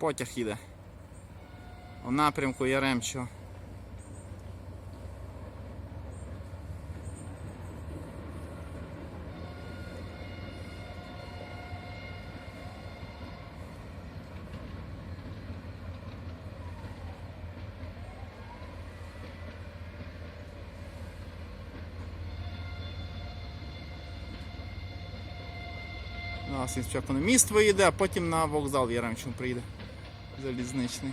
потяг їде. У напрямку Яремчого. Він спочатку на міст виїде, а потім на вокзал в Яремчому приїде. Залізничний.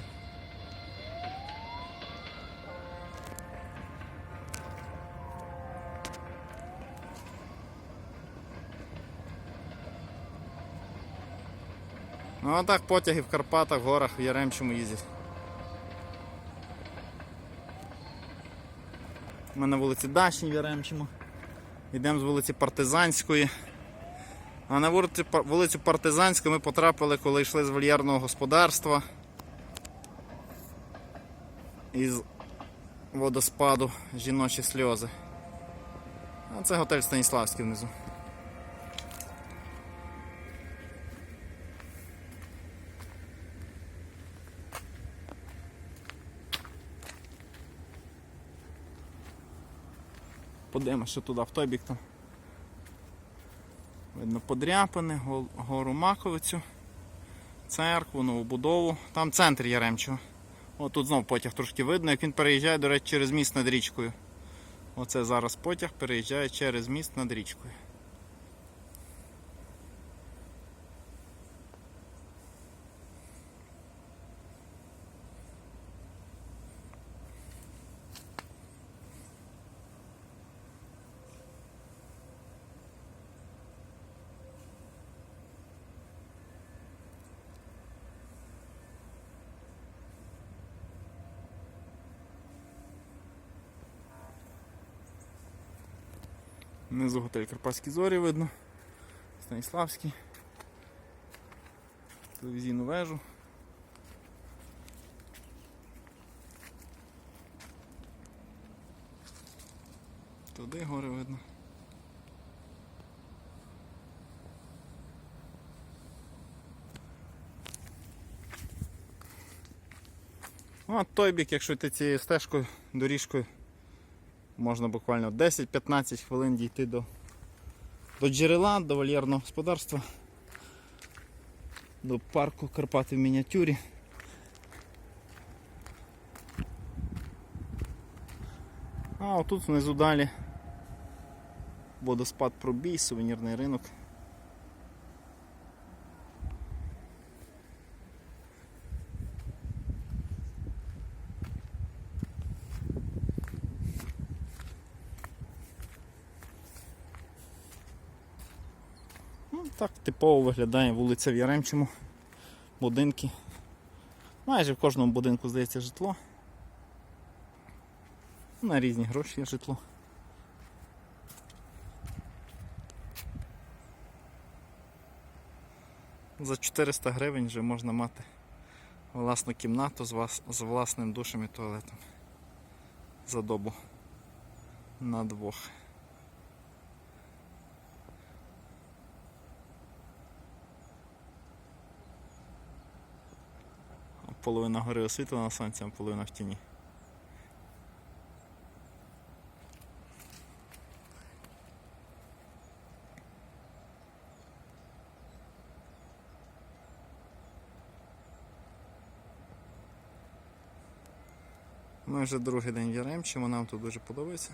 Ну а так потяги в Карпатах, в горах, в Яремчому їздять. Ми на вулиці Дачній в Яремчому. Йдемо з вулиці Партизанської. А на вулицю Партизанську ми потрапили, коли йшли з вольєрного господарства. Із водоспаду жіночі сльози. А це готель Станіславський внизу. Подивимося що туди, в той бік там. Видно подряпини, гору Маковицю, церкву, нову будову. Там центр Яремчого. О, тут знов потяг трошки видно, як він переїжджає, до речі, через міст над річкою. Оце зараз потяг переїжджає через міст над річкою. Внизу готель Карпатські зорі видно. Станіславський. Телевізійну вежу. Туди гори видно. Ну, а той бік, якщо йти цією стежкою, доріжкою, можна буквально 10-15 хвилин дійти до, до джерела, до вольєрного господарства, до парку Карпати в мініатюрі. А отут внизу далі водоспад пробій, сувенірний ринок. Так типово виглядає вулиця в Яремчому. Будинки. Майже в кожному будинку здається житло. На різні гроші житло. За 400 гривень вже можна мати власну кімнату з, вас, з власним душем і туалетом. За добу. На двох. Половина гори освітлена сонцем, половина в тіні. Ми вже другий день в Яремчому, нам тут дуже подобається.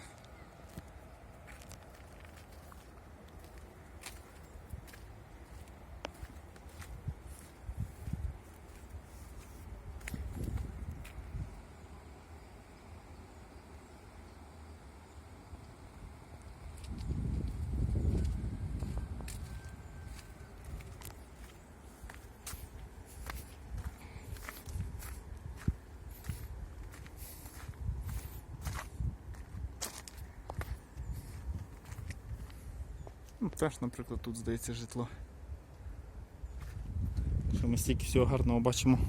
Ну, теж, наприклад, тут здається житло. Що ми стільки всього гарного бачимо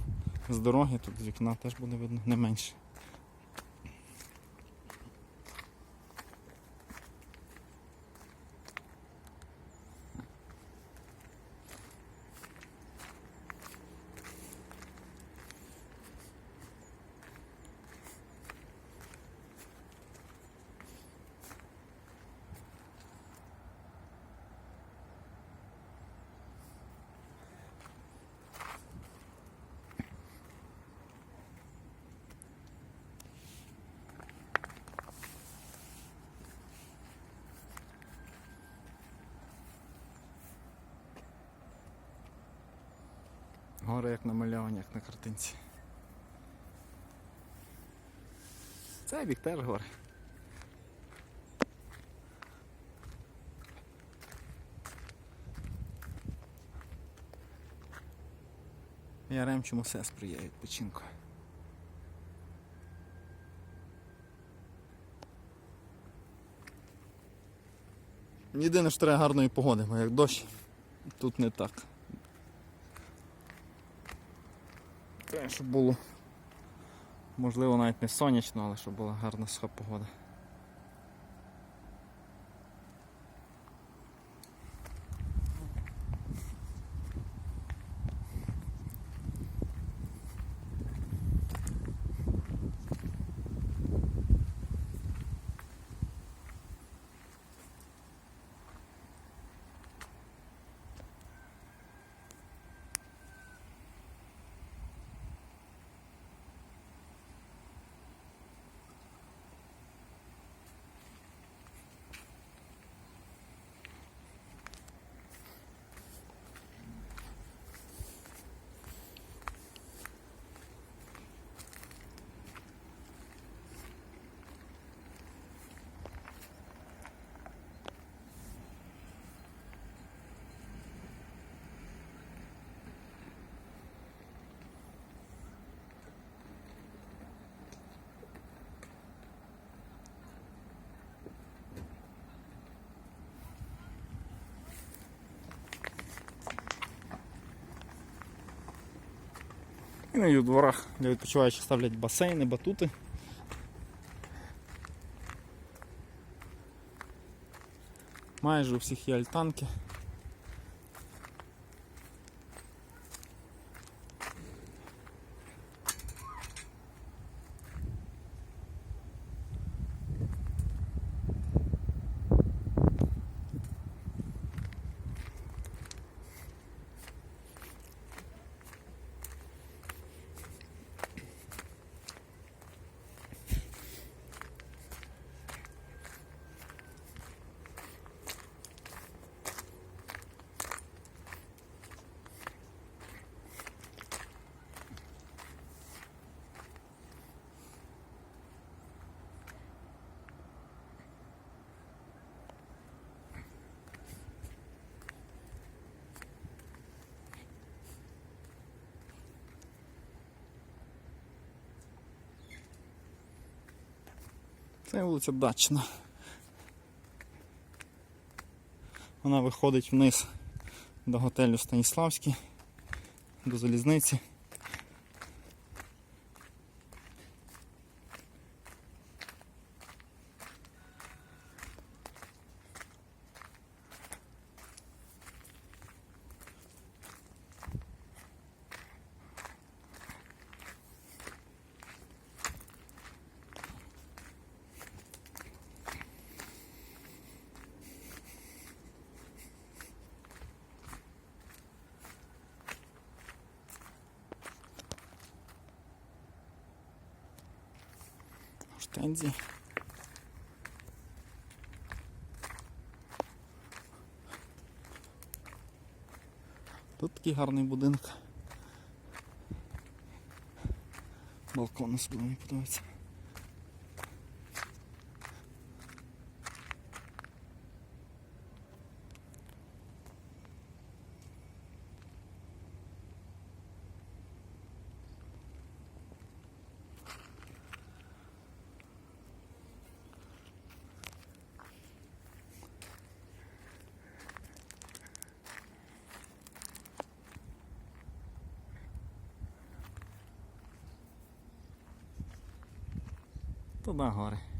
з дороги, тут з вікна теж буде видно не менше. Гори як намальовані, як на картинці. Цей бік теж гори. Яремчому все сприяє відпочинку. Єдине, що треба гарної погоди, бо як дощ, тут не так. Щоб було, можливо, навіть не сонячно, але щоб була гарна суха погода. Іноді її дворах для відпочиваючих ставлять басейни, батути. Майже у всіх є альтанки. Це вулиця Дачна. Вона виходить вниз до готелю Станіславський, до залізниці. Штензі. Тут такий гарний будинок. Балкон особливо мені подобається. Туди гори.